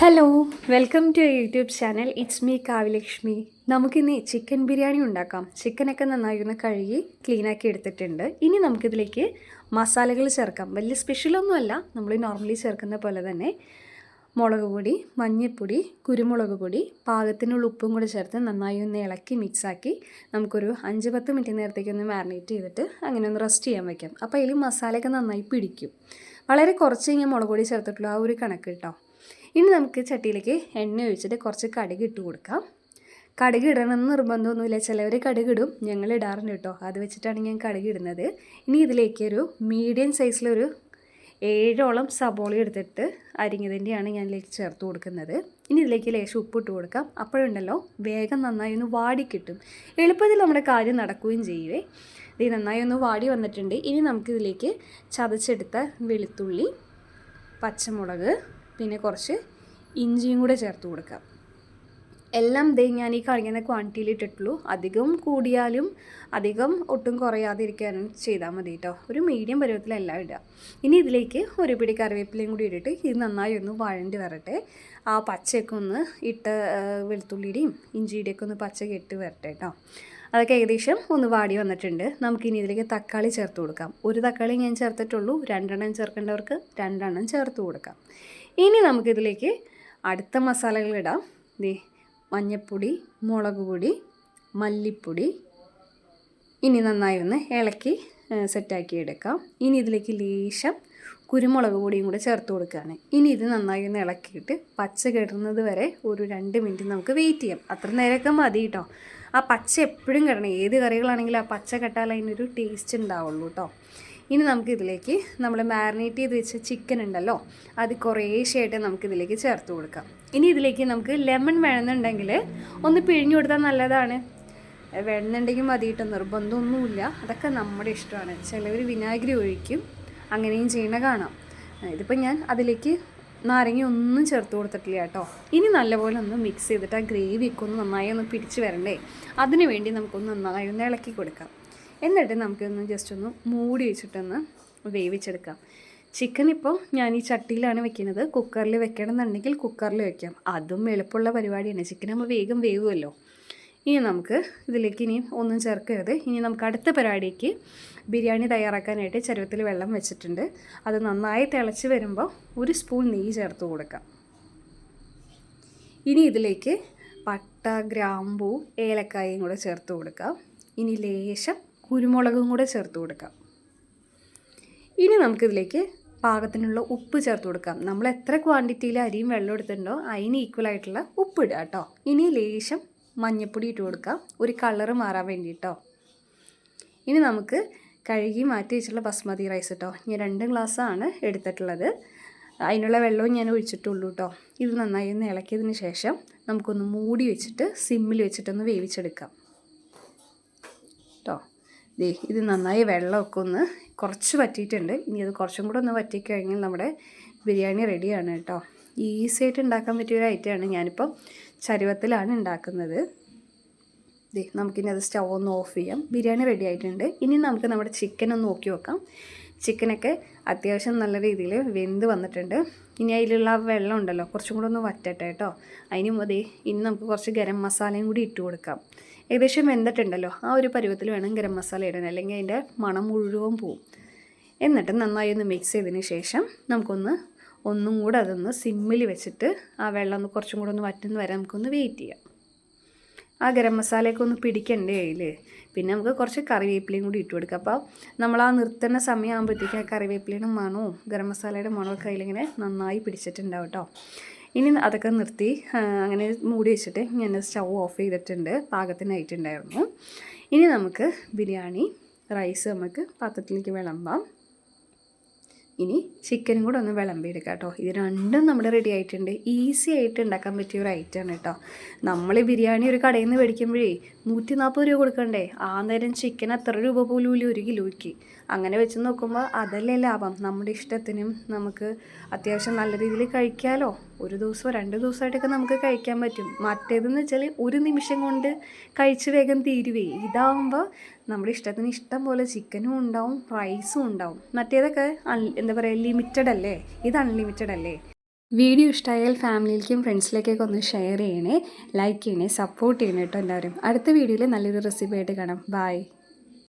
Hello welcome to YouTube channel it's me Kavyalakshmi നമുക്കിന്ന് chicken biryani ഉണ്ടാക്കാം. ചിക്കനൊക്കെ നന്നായി ഒന്ന് കഴുകി ക്ലീനാക്കി എടുത്തിട്ടുണ്ട്. ഇനി നമുക്കിതിലേക്ക് മസാലകൾ ചേർക്കാം. വലിയ സ്പെഷ്യലൊന്നുമല്ല നമ്മൾ നോർമലി ചേർക്കുന്ന പോലെ തന്നെ മുളക് പൊടി മഞ്ഞൾപ്പൊടി കുരുമുളക് പൊടി പാകത്തിനുള്ള ഉപ്പും കൂടി ചേർത്ത് നന്നായി ഒന്ന് ഇളക്കി മിക്സാക്കി നമുക്കൊരു അഞ്ച് പത്ത് മിനിറ്റ് നേരത്തേക്ക് ഒന്ന് മാരിനേറ്റ് ചെയ്തിട്ട് അങ്ങനെ ഒന്ന് റെസ്റ്റ് ചെയ്യാൻ വയ്ക്കാം അപ്പോൾ അതിൽ മസാലയൊക്കെ നന്നായി പിടിക്കും. വളരെ കുറച്ച് ഞാൻ മുളക് പൊടി ചേർത്തിട്ടുള്ളൂ ആ ഒരു കണക്ക് കേട്ടോ. ഇനി നമുക്ക് ചട്ടിയിലേക്ക് എണ്ണ ഒഴിച്ചിട്ട് കുറച്ച് കടുക് ഇട്ട് കൊടുക്കാം. കടുക് ഇടണമെന്ന് നിർബന്ധമൊന്നുമില്ല. ചിലവർ കടുക് ഇടും. ഞങ്ങൾ ഇടാറുണ്ട് കേട്ടോ. അത് വെച്ചിട്ടാണ് ഞാൻ കടുക് ഇടുന്നത്. ഇനി ഇതിലേക്ക് ഒരു മീഡിയം സൈസിലൊരു ഏഴോളം സബോള എടുത്തിട്ട് അരിഞ്ഞതിന്റെയാണ് ഞാൻ ഇതിലേക്ക് ചേർത്ത് കൊടുക്കുന്നത്. ഇനി ഇതിലേക്ക് ലേശം ഉപ്പിട്ട് കൊടുക്കാം. അപ്പോഴുണ്ടല്ലോ വേഗം നന്നായി ഒന്ന് വാടി കിട്ടും. എളുപ്പത്തിൽ നമ്മുടെ കാര്യം നടക്കുകയും ചെയ്യുവേ ഇത് നന്നായി ഒന്ന് വാടി വന്നിട്ടുണ്ട്. ഇനി നമുക്കിതിലേക്ക് ചതച്ചെടുത്ത വെളുത്തുള്ളി പച്ചമുളക് പിന്നെ കുറച്ച് ഇഞ്ചിയും കൂടെ ചേർത്ത് കൊടുക്കാം. എല്ലാം ദേ ഞാൻ ഈ കളിക്കുന്ന ക്വാണ്ടിറ്റിയിൽ ഇട്ടിട്ടുള്ളൂ. അധികം കൂടിയാലും അധികം ഒട്ടും കുറയാതിരിക്കാനും ചെയ്താൽ മതി കേട്ടോ ഒരു മീഡിയം പരുവത്തിലെല്ലാം ഇടുക ഇനി ഇതിലേക്ക് ഒരു പിടി കറിവേപ്പിലയും കൂടി ഇട്ടിട്ട് ഇത് നന്നായി ഒന്ന് വഴണ്ടി വരട്ടെ. ആ പച്ചയൊക്കെ ഒന്ന് ഇട്ട് വെളുത്തുള്ളിയുടെയും ഇഞ്ചിയുടെയൊക്കെ ഒന്ന് പച്ച കെട്ട് വരട്ടെ കേട്ടോ അതൊക്കെ ഏകദേശം ഒന്ന് വാടി വന്നിട്ടുണ്ട്. നമുക്കിനി ഇതിലേക്ക് തക്കാളി ചേർത്ത് കൊടുക്കാം. ഒരു തക്കാളി ഞാൻ ചേർത്തിട്ടുള്ളൂ. രണ്ടെണ്ണം ചേർക്കേണ്ടവർക്ക് രണ്ടെണ്ണം ചേർത്ത് കൊടുക്കാം. ഇനി നമുക്കിതിലേക്ക് അടുത്ത മസാലകൾ ഇടാം. ദേ മഞ്ഞൾപ്പൊടി മുളക് പൊടി മല്ലിപ്പൊടി. ഇനി നന്നായി ഒന്ന് ഇളക്കി സെറ്റാക്കി എടുക്കാം. ഇനി ഇതിലേക്ക് ലേശം കുരുമുളക് പൊടിയും കൂടെ ചേർത്ത് കൊടുക്കുകയാണ്. ഇനി ഇത് നന്നായി ഒന്ന് ഇളക്കിയിട്ട് പച്ച കിടന്നത് വരെ ഒരു രണ്ട് മിനിറ്റ് നമുക്ക് വെയിറ്റ് ചെയ്യാം. അത്ര നേരമൊക്കെ മതി കേട്ടോ. ആ പച്ച എപ്പോഴും കിടണം ഏത് കറികളാണെങ്കിലും ആ പച്ച കെട്ടാൽ അതിനൊരു ടേസ്റ്റ് ഉണ്ടാവുള്ളൂ കേട്ടോ ഇനി നമുക്കിതിലേക്ക് നമ്മൾ മാരിനേറ്റ് ചെയ്ത് വെച്ച ചിക്കൻ ഉണ്ടല്ലോ അത് കുറേശ്ശെയായിട്ട് നമുക്കിതിലേക്ക് ചേർത്ത് കൊടുക്കാം. ഇനി ഇതിലേക്ക് നമുക്ക് ലെമൺ വേണമെന്നുണ്ടെങ്കിൽ ഒന്ന് പിഴിഞ്ഞു കൊടുത്താൽ നല്ലതാണ്. വേണമെന്നുണ്ടെങ്കിൽ മതിയിട്ട് നിർബന്ധമൊന്നുമില്ല. അതൊക്കെ നമ്മുടെ ഇഷ്ടമാണ്. ചിലവർ വിനാഗിരി ഒഴിക്കും. അങ്ങനെയും ചെയ്യണ കാണാം. ഇതിപ്പോൾ ഞാൻ അതിലേക്ക് നാരങ്ങ ഒന്നും ചേർത്ത് കൊടുത്തിട്ടില്ല കേട്ടോ. ഇനി നല്ലപോലെ ഒന്ന് മിക്സ് ചെയ്തിട്ട് ആ ഗ്രേവിയൊക്കെ ഒന്ന് നന്നായി ഒന്ന് പിടിച്ച് വരണ്ടേ? അതിന് വേണ്ടി നമുക്കൊന്ന് നന്നായി ഒന്ന് ഇളക്കി കൊടുക്കാം. എന്നിട്ട് നമുക്കൊന്ന് ജസ്റ്റ് ഒന്ന് മൂടി വെച്ചിട്ടൊന്ന് വേവിച്ചെടുക്കാം. ചിക്കൻ ഇപ്പോൾ ഞാൻ ഈ ചട്ടിയിലാണ് വെക്കുന്നത്. കുക്കറിൽ വെക്കണം എന്നുണ്ടെങ്കിൽ കുക്കറിൽ വെക്കാം. അതും എളുപ്പമുള്ള പരിപാടിയാണ്. ചിക്കൻ ആകുമ്പോൾ വേഗം വേവുമല്ലോ. ഇനി നമുക്ക് ഇതിലേക്ക് ഇനിയും ഒന്നും ചേർക്കരുത്. ഇനി നമുക്ക് അടുത്ത പരിപാടിക്ക് ബിരിയാണി തയ്യാറാക്കാനായിട്ട് ചരുവത്തിൽ വെള്ളം വെച്ചിട്ടുണ്ട്. അത് നന്നായി തിളച്ച് വരുമ്പോൾ ഒരു സ്പൂൺ നെയ്യ് ചേർത്ത് കൊടുക്കാം. ഇനി ഇതിലേക്ക് പട്ട ഗ്രാമ്പൂ ഏലക്കായും കൂടെ ചേർത്ത് കൊടുക്കാം. ഇനി ലേശം കുരുമുളകും കൂടെ ചേർത്ത് കൊടുക്കാം. ഇനി നമുക്കിതിലേക്ക് പാകത്തിനുള്ള ഉപ്പ് ചേർത്ത് കൊടുക്കാം. നമ്മൾ എത്ര ക്വാണ്ടിറ്റിയിൽ അരിയും വെള്ളം എടുത്തിട്ടുണ്ടോ അതിന് ഈക്വൽ ആയിട്ടുള്ള ഉപ്പ് ഇടുക കേട്ടോ. ഇനി ലേശം മഞ്ഞൾപ്പൊടി ഇട്ട് കൊടുക്കാം. ഒരു കളറ് മാറാൻ വേണ്ടിയിട്ടോ ഇനി നമുക്ക് കഴുകി മാറ്റി വെച്ചിട്ടുള്ള ബസ്മതി റൈസ് കേട്ടോ ഞാൻ രണ്ട് ഗ്ലാസ്സാണ് എടുത്തിട്ടുള്ളത്. അതിനുള്ള വെള്ളവും ഞാൻ ഒഴിച്ചിട്ടുള്ളൂ കേട്ടോ ഇത് നന്നായി ഒന്ന് ഇളക്കിയതിന് ശേഷം നമുക്കൊന്ന് മൂടി വെച്ചിട്ട് സിമ്മിൽ വെച്ചിട്ടൊന്ന് വേവിച്ചെടുക്കാം. കേട്ടോ ദേ ഇത് നന്നായി വെള്ളമൊക്കെ ഒന്ന് കുറച്ച് വറ്റിയിട്ടുണ്ട്. ഇനി അത് കുറച്ചും കൂടെ ഒന്ന് വറ്റിക്കഴിഞ്ഞാൽ നമ്മുടെ ബിരിയാണി റെഡിയാണ് കേട്ടോ ഈസി ആയിട്ട് ഉണ്ടാക്കാൻ പറ്റിയ ഒരു ഐറ്റമാണ് ഞാനിപ്പം ചരുവത്തിലാണ് ഉണ്ടാക്കുന്നത്. നമുക്കിനി അത് സ്റ്റൗ ഒന്ന് ഓഫ് ചെയ്യാം. ബിരിയാണി റെഡി ആയിട്ടുണ്ട്. ഇനി നമുക്ക് നമ്മുടെ ചിക്കൻ ഒന്ന് നോക്കി വെക്കാം ചിക്കനൊക്കെ അത്യാവശ്യം നല്ല രീതിയിൽ വെന്ത് വന്നിട്ടുണ്ട്. ഇനി അതിലുള്ള ആ വെള്ളം ഉണ്ടല്ലോ കുറച്ചും കൂടെ ഒന്ന് വറ്റട്ടെ കേട്ടോ. അതിന് മതി ഇനി നമുക്ക് കുറച്ച് ഗരം മസാലയും കൂടി ഇട്ട് കൊടുക്കാം. ഏകദേശം വെന്തിട്ടുണ്ടല്ലോ. ആ ഒരു പരുവത്തിൽ വേണം ഗരം മസാല ഇടാൻ അല്ലെങ്കിൽ അതിന്റെ മണം മുഴുവൻ പോവും. എന്നിട്ട് നന്നായി ഒന്ന് മിക്സ് ചെയ്തതിന് ശേഷം നമുക്കൊന്ന് ഒന്നും കൂടെ അതൊന്ന് സിമ്മിൽ വെച്ചിട്ട് ആ വെള്ളം ഒന്ന് കുറച്ചും കൂടെ ഒന്ന് വറ്റുന്ന വരെ നമുക്കൊന്ന് വെയിറ്റ് ചെയ്യാം. ആ ഗരം മസാലയൊക്കെ ഒന്ന് പിടിക്കണ്ടേ അതിൽ പിന്നെ നമുക്ക് കുറച്ച് കറിവേപ്പിലയും കൂടി ഇട്ട് കൊടുക്കാം. അപ്പോൾ നമ്മൾ ആ നിർത്തുന്ന സമയമാകുമ്പോഴത്തേക്കും ആ കറിവേപ്പിലയുടെ മണവും ഗരം മസാലയുടെ മണമൊക്കെ അതിലിങ്ങനെ നന്നായി പിടിച്ചിട്ടുണ്ടാവും കേട്ടോ ഇനി അതൊക്കെ നിർത്തി അങ്ങനെ മൂടി വെച്ചിട്ട് ഞാൻ സ്റ്റൗ ഓഫ് ചെയ്തിട്ടുണ്ട്. പാകത്തിനായിട്ടുണ്ടായിരുന്നു ഇനി നമുക്ക് ബിരിയാണി റൈസ് നമുക്ക് പാത്രത്തിലേക്ക് വിളമ്പാം. ഇനി ചിക്കനും കൂടെ ഒന്ന് വിളമ്പിയെടുക്കുക കേട്ടോ. ഇത് രണ്ടും നമ്മൾ റെഡി ആയിട്ടുണ്ട്. ഈസി ആയിട്ട് ഉണ്ടാക്കാൻ പറ്റിയ ഒരു ഐറ്റമാണ് കേട്ടോ. നമ്മൾ ബിരിയാണി ഒരു കടയിൽ നിന്ന് മേടിക്കുമ്പോഴേ നൂറ്റി നാൽപ്പത് രൂപ കൊടുക്കണ്ടേ? ആ നേരം ചിക്കൻ എത്ര രൂപ പോലും ഇല്ല? ഒരു കിലോയ്ക്ക്. അങ്ങനെ വെച്ച് നോക്കുമ്പോൾ അതല്ലേ ലാഭം. നമ്മുടെ ഇഷ്ടത്തിനും നമുക്ക് അത്യാവശ്യം നല്ല രീതിയിൽ കഴിക്കാമല്ലോ ഒരു ദിവസമോ രണ്ട് ദിവസമായിട്ടൊക്കെ നമുക്ക് കഴിക്കാൻ പറ്റും. മറ്റേതെന്ന് വെച്ചാൽ ഒരു നിമിഷം കൊണ്ട് കഴിച്ച് വേഗം തീരുവേ. ഇതാവുമ്പോൾ നമ്മുടെ ഇഷ്ടത്തിന് ഇഷ്ടം പോലെ ചിക്കനും ഉണ്ടാവും റൈസും ഉണ്ടാവും. മറ്റേതൊക്കെ എന്താ പറയുക ലിമിറ്റഡ് അല്ലേ? ഇത് അൺലിമിറ്റഡ് അല്ലേ? വീഡിയോ ഇഷ്ടമായാൽ ഫാമിലിയിലേക്കും ഫ്രണ്ട്സിലേക്കൊക്കെ ഒന്ന് ഷെയർ ചെയ്യണേ ലൈക്ക് ചെയ്യണേ സപ്പോർട്ട് ചെയ്യണേ കേട്ടോ എല്ലാവരും. അടുത്ത വീഡിയോയിൽ നല്ലൊരു റെസിപ്പി ആയിട്ട് കാണാം. ബായ്